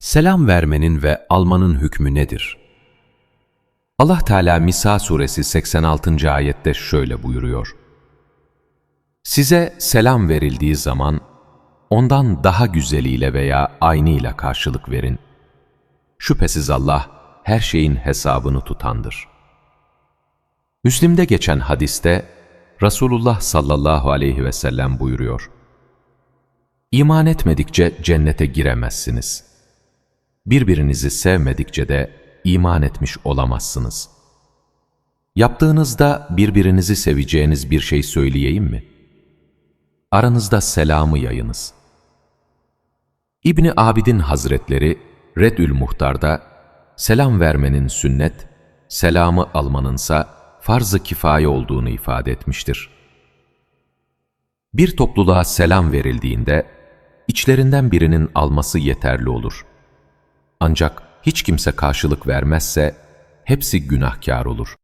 Selam vermenin ve almanın hükmü nedir? Allah Teala Misa suresi 86. ayette şöyle buyuruyor. Size selam verildiği zaman ondan daha güzeliyle veya aynıyla karşılık verin. Şüphesiz Allah her şeyin hesabını tutandır. Müslim'de geçen hadiste Resulullah sallallahu aleyhi ve sellem buyuruyor. İman etmedikçe cennete giremezsiniz. Birbirinizi sevmedikçe de iman etmiş olamazsınız. Yaptığınızda birbirinizi seveceğiniz bir şey söyleyeyim mi? Aranızda selamı yayınız. İbni Abidin Hazretleri Redül Muhtar'da selam vermenin sünnet, selamı almanınsa farz-ı kifaye olduğunu ifade etmiştir. Bir topluluğa selam verildiğinde, içlerinden birinin alması yeterli olur. Ancak hiç kimse karşılık vermezse, hepsi günahkar olur.